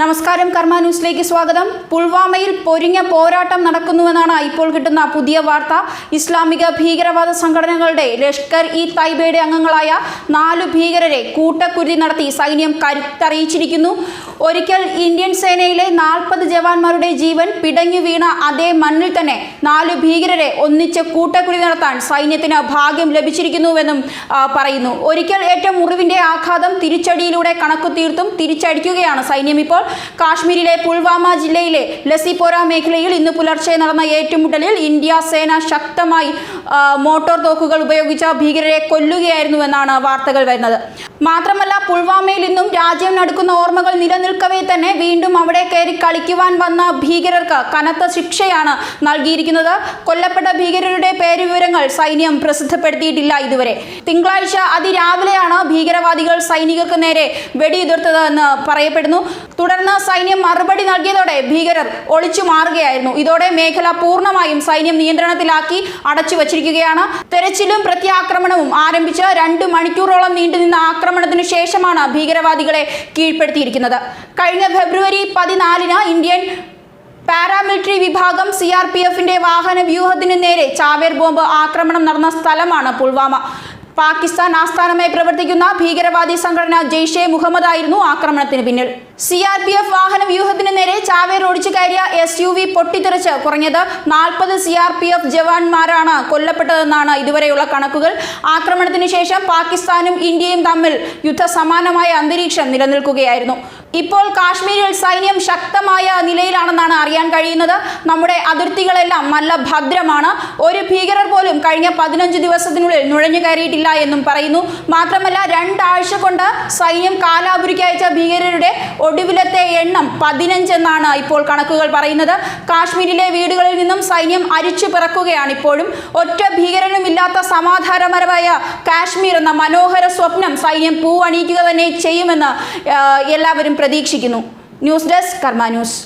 നമസ്കാരം കർമ്മ ന്യൂസിലേക്ക് സ്വാഗതം. പുൽവാമയിൽ പൊരിഞ്ഞ പോരാട്ടം നടക്കുന്നുവെന്നാണ് ഇപ്പോൾ കിട്ടുന്ന പുതിയ വാർത്ത. ഇസ്ലാമിക ഭീകരവാദ സംഘടനകളുടെ ലഷ്കർ ഇ തൈബയുടെ അംഗങ്ങളായ നാലു ഭീകരരെ കൂട്ടക്കുരുതി നടത്തി സൈന്യം കരുത്തറിയിച്ചിരിക്കുന്നു. ഒരിക്കൽ ഇന്ത്യൻ സേനയിലെ നാൽപ്പത് ജവാന്മാരുടെ ജീവൻ പിടഞ്ഞു വീണ അതേ മണ്ണിൽ തന്നെ നാലു ഭീകരരെ ഒന്നിച്ച് കൂട്ടക്കുരുതി നടത്താൻ സൈന്യത്തിന് ഭാഗ്യം ലഭിച്ചിരിക്കുന്നുവെന്നും പറയുന്നു. ഒരിക്കൽ ഏറ്റ മുറിവിന്റെ ആഘാതം തിരിച്ചടിയിലൂടെ കണക്കു തീർത്തും തിരിച്ചടിക്കുകയാണ് സൈന്യം ഇപ്പോൾ. കാശ്മീരിലെ പുൽവാമ ജില്ലയിലെ ലസിപ്പോര മേഖലയിൽ ഇന്ന് പുലർച്ചെ നടന്ന ഏറ്റുമുട്ടലിൽ ഇന്ത്യ സേന ശക്തമായി മോട്ടോർ തോക്കുകൾ ഉപയോഗിച്ച ഭീകരരെ കൊല്ലുകയായിരുന്നുവെന്നാണ് വാർത്തകൾ വരുന്നത്. മാത്രമല്ല പുൽവാമയിൽ ഇന്നും രാജ്യം നടക്കുന്ന ഓർമ്മകൾ നിലനിൽക്കവേ തന്നെ വീണ്ടും അവിടെ കയറി കളിക്കുവാൻ വന്ന ഭീകരർക്ക് കനത്ത ശിക്ഷയാണ് നൽകിയിരിക്കുന്നത്. കൊല്ലപ്പെട്ട ഭീകരരുടെ പേരുവിവരങ്ങൾ സൈന്യം പ്രസിദ്ധപ്പെടുത്തിയിട്ടില്ല ഇതുവരെ. തിങ്കളാഴ്ച അതിരാവിലെയാണ് ഭീകരവാദികൾ സൈനികർക്ക് നേരെ വെടിയുതിർത്തതെന്ന് പറയപ്പെടുന്നു. തുടർന്ന് സൈന്യം മറുപടി നൽകിയതോടെ ഭീകരർ ഒളിച്ചു മാറുകയായിരുന്നു. ഇതോടെ മേഖല പൂർണമായും സൈന്യം നിയന്ത്രണത്തിലാക്കി അടച്ചു വച്ചിരിക്കുകയാണ് തെരച്ചിലും പ്രത്യാക്രമണവും ആരംഭിച്ച് രണ്ട് മണിക്കൂറോളം നീണ്ടുനിന്ന ആക്രമണത്തിനു ശേഷമാണ് ഭീകരവാദികളെ കീഴ്പ്പെടുത്തിയിരിക്കുന്നത്. കഴിഞ്ഞ ഫെബ്രുവരി പതിനാലിന് ഇന്ത്യൻ പാരാമിലിറ്ററി വിഭാഗം സി ആർ പി എഫിന്റെ വാഹന വ്യൂഹത്തിന് നേരെ ചാവേർ ബോംബ് ആക്രമണം നടന്ന സ്ഥലമാണ് പുൽവാമ. പാകിസ്ഥാൻ ആസ്ഥാനമായി പ്രവർത്തിക്കുന്ന ഭീകരവാദി സംഘടന ജെയ്ഷെ മുഹമ്മദ് ആയിരുന്നു ആക്രമണത്തിന് പിന്നിൽ. സി ആർ പി എഫ് വാഹന വ്യൂഹത്തിന് നേരെ ചാവേർ ഓടിച്ചു കയറിയ എസ് യു വി പൊട്ടിത്തെറിച്ച് കുറഞ്ഞത് നാൽപ്പത് സി ആർ പി എഫ് ജവാന്മാരാണ് കൊല്ലപ്പെട്ടതെന്നാണ് ഇതുവരെയുള്ള കണക്കുകൾ. ആക്രമണത്തിന് ശേഷം പാകിസ്ഥാനും ഇന്ത്യയും തമ്മിൽ യുദ്ധസമാനമായ അന്തരീക്ഷം നിലനിൽക്കുകയായിരുന്നു. ഇപ്പോൾ കാശ്മീരിൽ സൈന്യം ശക്തമായ നിലയിലാണെന്നാണ് അറിയാൻ കഴിയുന്നത്. നമ്മുടെ അതിർത്തികളെല്ലാം നല്ല ഭദ്രമാണ്. ഒരു ഭീകരർ പോലും കഴിഞ്ഞ പതിനഞ്ച് ദിവസത്തിനുള്ളിൽ നുഴഞ്ഞു കയറിയിട്ടില്ല എന്നും പറയുന്നു. മാത്രമല്ല രണ്ടാഴ്ച കൊണ്ട് സൈന്യം കാലാപുരിക്ക് അയച്ച ഭീകരരുടെ ഒടുവിലത്തെ എണ്ണം പതിനഞ്ചെന്നാണ് ഇപ്പോൾ കണക്കുകൾ പറയുന്നത്. കാശ്മീരിലെ വീടുകളിൽ നിന്നും സൈന്യം അരിച്ചു പിറക്കുകയാണ് ഇപ്പോഴും. ഒറ്റ ഭീകരനും ഇല്ലാത്ത സമാധാനപരമായ കാശ്മീർ എന്ന മനോഹര സ്വപ്നം സൈന്യം പൂവണിയിക്കുക തന്നെ ചെയ്യുമെന്ന് എല്ലാവരും പ്രതീക്ഷിക്കുന്നു. News desk Karma news.